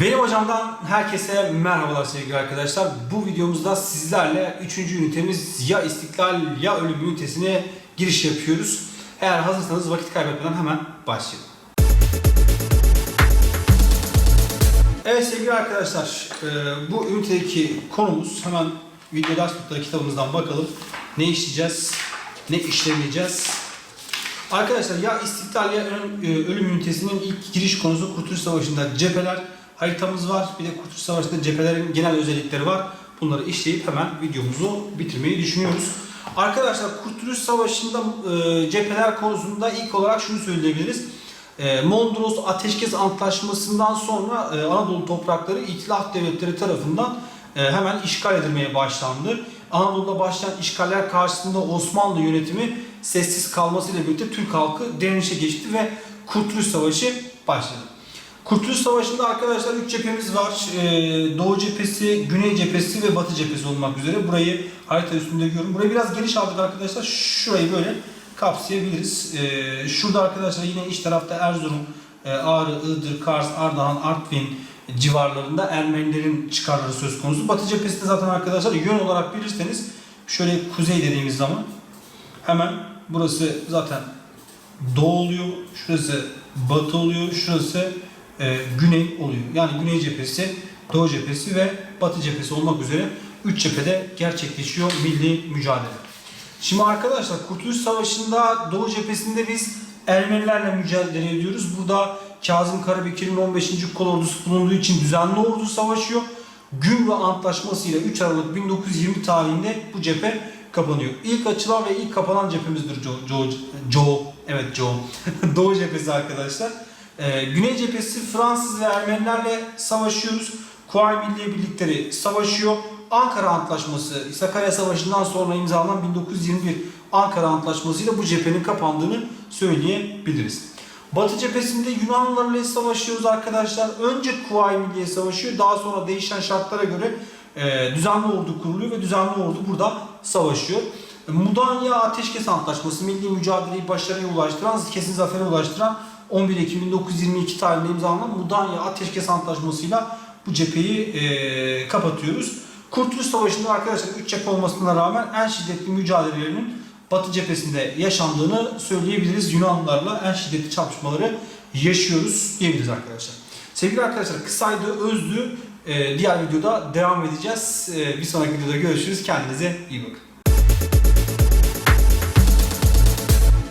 Benim hocamdan herkese merhabalar sevgili arkadaşlar. Bu videomuzda sizlerle 3. ünitemiz ya istiklal ya ölüm ünitesine giriş yapıyoruz. Eğer hazırsanız vakit kaybetmeden hemen başlayalım. Evet sevgili arkadaşlar, e, bu ünitedeki konumuz hemen video ders kitabımızdan bakalım. Ne işleyeceğiz, ne işlemeyeceğiz. Arkadaşlar ya istiklal ya ölüm, e, ünitesinin ilk giriş konusu Kurtuluş Savaşı'nda cepheler haritamız var. Bir de Kurtuluş Savaşı'nda cephelerin genel özellikleri var. Bunları işleyip hemen videomuzu bitirmeyi düşünüyoruz. Arkadaşlar Kurtuluş Savaşı'nda e, cepheler konusunda ilk olarak şunu söyleyebiliriz. E, Mondros Ateşkes Antlaşması'ndan sonra e, Anadolu toprakları İtilaf devletleri tarafından e, hemen işgal edilmeye başlandı. Anadolu'da başlayan işgaller karşısında Osmanlı yönetimi sessiz kalmasıyla birlikte Türk halkı direnişe geçti ve Kurtuluş Savaşı başladı. Kurtuluş Savaşı'nda arkadaşlar 3 cephemiz var. Ee, Doğu cephesi, Güney cephesi ve Batı cephesi olmak üzere. Burayı harita üstünde görüyorum. Burayı biraz geniş aldık arkadaşlar. Şurayı böyle kapsayabiliriz. Ee, şurada arkadaşlar yine iç tarafta Erzurum, e, Ağrı, Iğdır, Kars, Ardahan, Artvin civarlarında Ermenilerin çıkarları söz konusu. Batı cephesi de zaten arkadaşlar yön olarak bilirseniz şöyle kuzey dediğimiz zaman hemen burası zaten doğu oluyor, şurası batı oluyor, şurası e, güney oluyor. Yani güney cephesi, doğu cephesi ve batı cephesi olmak üzere 3 cephede gerçekleşiyor milli mücadele. Şimdi arkadaşlar Kurtuluş Savaşı'nda Doğu cephesinde biz Ermenilerle mücadele ediyoruz. Burada Kazım Karabekir'in 15. kol ordusu bulunduğu için düzenli ordu savaşıyor. Gümrük Antlaşması ile 3 Aralık 1920 tarihinde bu cephe kapanıyor. İlk açılan ve ilk kapanan cephemizdir Joe. Joe, Joe evet Joe. Doğu cephesi arkadaşlar. Ee, Güney cephesi Fransız ve Ermenilerle savaşıyoruz. Kuvayi Milliye Birlikleri savaşıyor. Ankara Antlaşması, Sakarya Savaşı'ndan sonra imzalanan 1921 Ankara Antlaşması ile bu cephenin kapandığını söyleyebiliriz. Batı cephesinde Yunanlılarla savaşıyoruz arkadaşlar. Önce Kuvayi Milliye savaşıyor. Daha sonra değişen şartlara göre e, düzenli ordu kuruluyor ve düzenli ordu burada savaşıyor. Mudanya Ateşkes Antlaşması milli mücadeleyi başarıya ulaştıran, kesin zafere ulaştıran 11 Ekim 1922 tarihinde imzalanan Mudanya Ateşkes Antlaşması'yla bu cepheyi e, kapatıyoruz. Kurtuluş Savaşı'nda arkadaşlar 3 cephe olmasına rağmen en şiddetli mücadelelerinin Batı cephesinde yaşandığını söyleyebiliriz. Yunanlılarla en şiddetli çarpışmaları yaşıyoruz diyebiliriz arkadaşlar. Sevgili arkadaşlar kısaydı, özdü. E, diğer videoda devam edeceğiz. E, bir sonraki videoda görüşürüz. Kendinize iyi bakın.